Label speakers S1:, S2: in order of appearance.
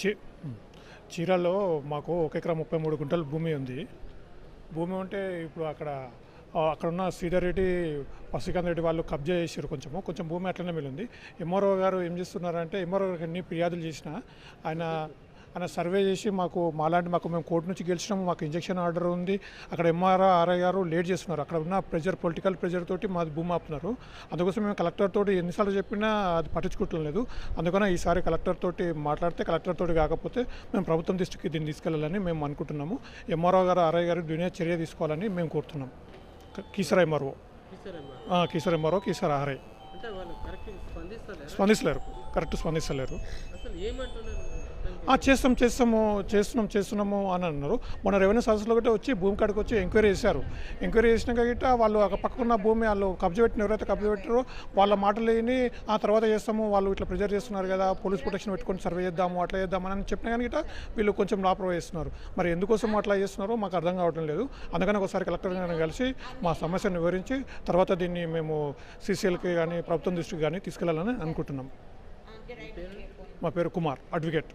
S1: చీ చీరాల్లో మాకు ఒక ఎకరా ముప్పై మూడు గుంటలు భూమి ఉంది. భూమి ఉంటే ఇప్పుడు అక్కడ అక్కడున్న అక్కడ ఉన్న శ్రీధర్ రెడ్డి పసికాంత్ రెడ్డి వాళ్ళు కబ్జా చేశారు కొంచెము. కొంచెం భూమి అట్లనే మిగిలింది. ఎంఆర్ఓ గారు ఏం చేస్తున్నారంటే ఎంఆర్ఓ గారికి ఎన్ని ఫిర్యాదులు చేసినా ఆయన ఆయన సర్వే చేసి మాకు మాలాంటి మాకు మేము కోర్టు నుంచి గెలిచినాము మాకు ఇంజక్షన్ ఆర్డర్ ఉంది. అక్కడ ఎంఆర్ఓ ఆర్ఐ గారు లేట్ చేస్తున్నారు. అక్కడ ఉన్న ప్రెజర్ పొలిటికల్ ప్రెజర్ తోటి మాది భూమి ఆపుతున్నారు. అందుకోసం మేము కలెక్టర్ తోటి ఎన్నిసార్లు చెప్పినా అది పట్టించుకోవటం లేదు. అందుకని ఈసారి కలెక్టర్ తోటి మాట్లాడితే కలెక్టర్ తోటి కాకపోతే మేము ప్రభుత్వం దృష్టికి దీన్ని తీసుకెళ్ళాలని మేము అనుకుంటున్నాము. ఎంఆర్ఓ గారు ఆర్ఐ గారు దీని చర్య తీసుకోవాలని మేము కోరుతున్నాం. Keesara MRO Keesara MRO Keesara RI
S2: స్పందిస్తలేరు?
S1: Correct స్పందిస్తలేరు. చేస్తాం చేస్తాము చేస్తున్నాం చేస్తున్నాము అని అన్నారు. మొన్న రెవెన్యూ సదస్సులో గట్రా వచ్చి భూమి కాడికి వచ్చి ఎంక్వైరీ చేశారు. ఎంక్వైరీ చేసినాక గిట్ట వాళ్ళు అక్కడ పక్కకున్న భూమి వాళ్ళు కబ్జా పెట్టిన ఎవరైతే కబ్జా పెట్టారో వాళ్ళ మాటలు విని ఆ తర్వాత చేస్తాము వాళ్ళు ఇట్లా ప్రెజర్ చేస్తున్నారు కదా పోలీస్ ప్రొటెక్షన్ పెట్టుకొని సర్వే చేద్దాము అట్లా చేద్దామని అని చెప్పినా కానీ గిట్ట వీళ్ళు కొంచెం లాప్రో చేస్తున్నారు మరి ఎందుకోసం అట్లా చేస్తున్నారో మాకు అర్థం కావడం లేదు. అందుకని ఒకసారి కలెక్టర్ గారిని కలిసి మా సమస్యను వివరించి తర్వాత దీన్ని మేము సీసీఎల్కి కానీ ప్రభుత్వం దృష్టికి కానీ తీసుకెళ్ళాలని అనుకుంటున్నాం. మా పేరు కుమార్ అడ్వకేట్.